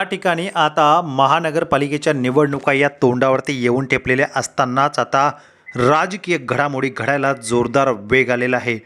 या ठिकाणी आता महानगरपालिकेच्या निवडणुका या तोंडावरती येऊन ठेपलेल्या असतानाच आता राजकीय घडामोडी घडायला जोरदार वेग आलेला आहे.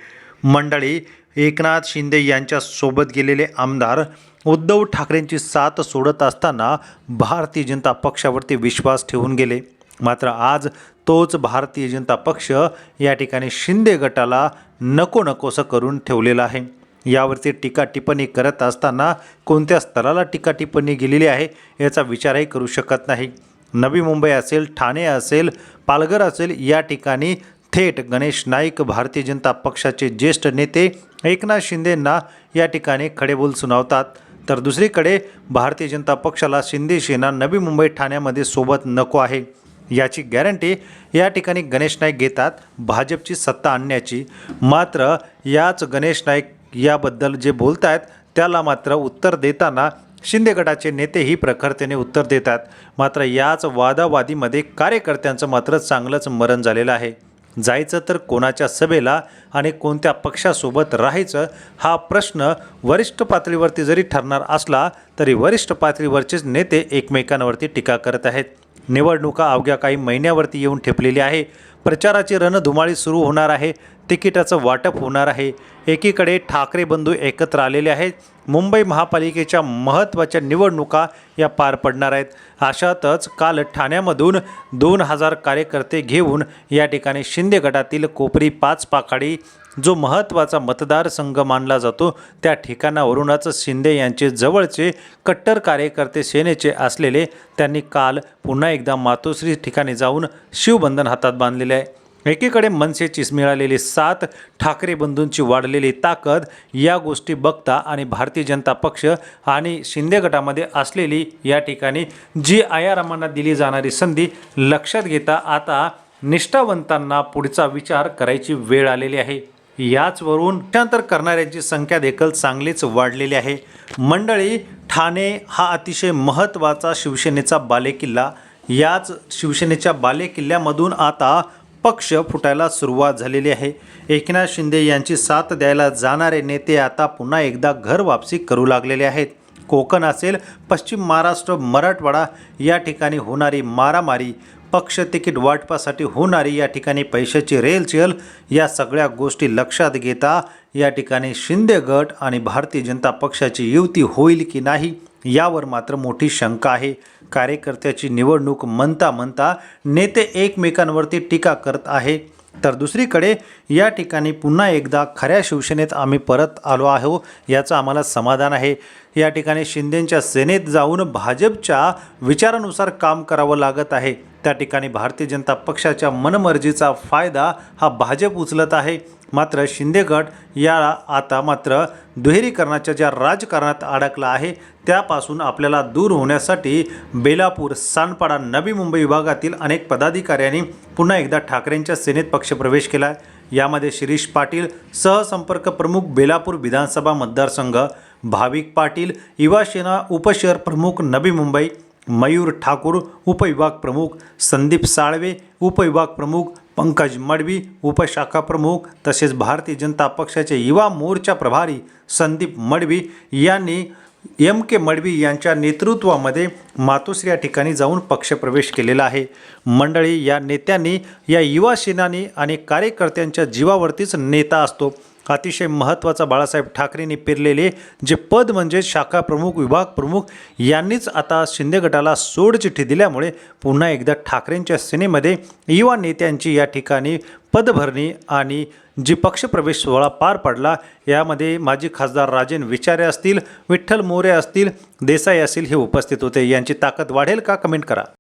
मंडळी एकनाथ शिंदे यांच्यासोबत गेलेले आमदार उद्धव ठाकरेंची साथ सोडत असताना भारतीय जनता पक्षावरती विश्वास ठेवून गेले. मात्र आज तोच भारतीय जनता पक्ष या ठिकाणी शिंदे गटाला नको नकोसं करून ठेवलेला आहे. यावरती टीका टिप्पणी करत असताना कोणत्या स्तराला टीका टिप्पणी गेलेली आहे याचा विचारही करू शकत नाही. नवी मुंबई असेल ठाणे असेल पालघर असेल या ठिकाणी थेट गणेश नाईक भारतीय जनता पक्षाचे ज्येष्ठ नेते एकनाथ शिंदेंना या ठिकाणी खडेबोल सुनावतात. तर दुसरीकडे भारतीय जनता पक्षाला शिंदे सेना नवी मुंबई ठाण्यामध्ये सोबत नको आहे. याची गॅरंटी या ठिकाणी गणेश नाईक घेतात भाजपची सत्ता आणण्याची. मात्र याच गणेश नाईक याबद्दल जे बोलत आहेत त्याला मात्र उत्तर देताना शिंदे गटाचे नेतेही प्रखरतेने उत्तर देतात. मात्र याच वादावादीमध्ये कार्यकर्त्यांचं मात्र चांगलंच मरण झालेलं आहे. जायचं तर कोणाच्या सभेला आणि कोणत्या पक्षासोबत राहायचं हा प्रश्न वरिष्ठ पातळीवरती जरी ठरणार असला तरी वरिष्ठ पातळीवरचेच नेते एकमेकांवरती टीका करत आहेत. निवडणुका अवघ्या काही महिन्यावरती येऊन ठेपलेली आहे. प्रचाराची रणधुमाळी सुरू होणार आहे. तिकिटाचं वाटप होणार आहे. एकीकडे ठाकरे बंधू एकत्र आलेले आहेत. मुंबई महापालिकेच्या महत्त्वाच्या निवडणुका या पार पडणार आहेत. अशातच काल ठाण्यामधून दोन हजार कार्यकर्ते घेऊन या ठिकाणी शिंदे गटातील कोपरी पाच पाखाडी जो महत्त्वाचा मतदारसंघ मानला जातो त्या ठिकाणावरूनच शिंदे यांचे जवळचे कट्टर कार्यकर्ते सेनेचे असलेले त्यांनी काल पुन्हा एकदा मातोश्री ठिकाणी जाऊन शिवबंधन हातात बांधलेले आहे. एकीकडे मनसेचीच मिळालेली साथ ठाकरे बंधूंची वाढलेली ताकद या गोष्टी बघता आणि भारतीय जनता पक्ष आणि शिंदे गटामध्ये असलेली या ठिकाणी जी आयारामांना दिली जाणारी संधी लक्षात घेता आता निष्ठावंतांना पुढचा विचार करायची वेळ आलेली आहे. याचवरून त्यानंतर करणाऱ्यांची संख्या देखील चांगलीच वाढलेली आहे. मंडळी ठाणे हा अतिशय महत्त्वाचा शिवसेनेचा बालेकिल्ला. याच शिवसेनेच्या बालेकिल्ल्यामधून आता पक्ष फुटायला सुरुवात झालेली आहे. एकनाथ शिंदे यांची साथ द्यायला जाणारे नेते आता पुन्हा एकदा घर वापसी करू लागलेले आहेत. कोकण असेल पश्चिम महाराष्ट्र मराठवाडा या ठिकाणी होणारी मारामारी पक्ष तिकीट वाटपासाठी होणारी या ठिकाणी पैशाची रेलचेल या सगळ्या गोष्टी लक्षात घेता या ठिकाणी शिंदे गट आणि भारतीय जनता पक्षाची युती होईल की नाही यावर मात्र मोठी शंका आहे. कार्यकर्त्याची निवडणूक म्हणता म्हणता नेते एकमेकांवरती टीका करत आहे. तर दुसरीकडे या ठिकाणी पुन्हा एकदा खऱ्या शिवसेनेत आम्ही परत आलो आहो याचं आम्हाला समाधान आहे. या ठिकाणी शिंदेंच्या सेनेत जाऊन भाजपच्या विचारानुसार काम करावं लागत आहे. त्या ठिकाणी भारतीय जनता पक्षाच्या मनमर्जीचा फायदा हा भाजप उचलत आहे. मात्र शिंदे गट या आता मात्र दुहेरीकरणाच्या ज्या राजकारणात अडकला आहे त्यापासून आपल्याला दूर होण्यासाठी बेलापूर सानपाडा नवी मुंबई विभागातील अनेक पदाधिकाऱ्यांनी पुन्हा एकदा ठाकरेंच्या सेनेत पक्षप्रवेश केला आहे. यामध्ये शिरीष पाटील सहसंपर्क प्रमुख बेलापूर विधानसभा मतदारसंघ भाविक पाटील युवासेना उपशहर प्रमुख नवी मुंबई मयूर ठाकूर उपविभाग प्रमुख संदीप साळवे उपविभाग प्रमुख पंकज मडवी उपशाखा प्रमुख तसेच भारतीय जनता पक्षाचे युवा मोर्चा प्रभारी संदीप मडवी यांनी एम के मडवी यांच्या नेतृत्वामध्ये मातोश्री या ठिकाणी जाऊन पक्षप्रवेश केलेला आहे. मंडळी या नेत्यांनी या युवा सेनानी आणि कार्यकर्त्यांच्या जीवावरतीच नेता असतो. अतिशय महत्त्वाचा बाळासाहेब ठाकरेंनी पेरलेले जे पद म्हणजे शाखा प्रमुख विभाग प्रमुख यांनीच आता शिंदे गटाला सोडचिठ्ठी दिल्यामुळे पुन्हा एकदा ठाकरेंच्या सेनेमध्ये युवा नेत्यांची या ठिकाणी पदभरणी आणि जी पक्षप्रवेश सोहळा पार पडला यामध्ये माजी खासदार राजेन विचारे असतील विठ्ठल मोरे असतील देसाई असतील हे उपस्थित होते. यांची ताकद वाढेल का? कमेंट करा.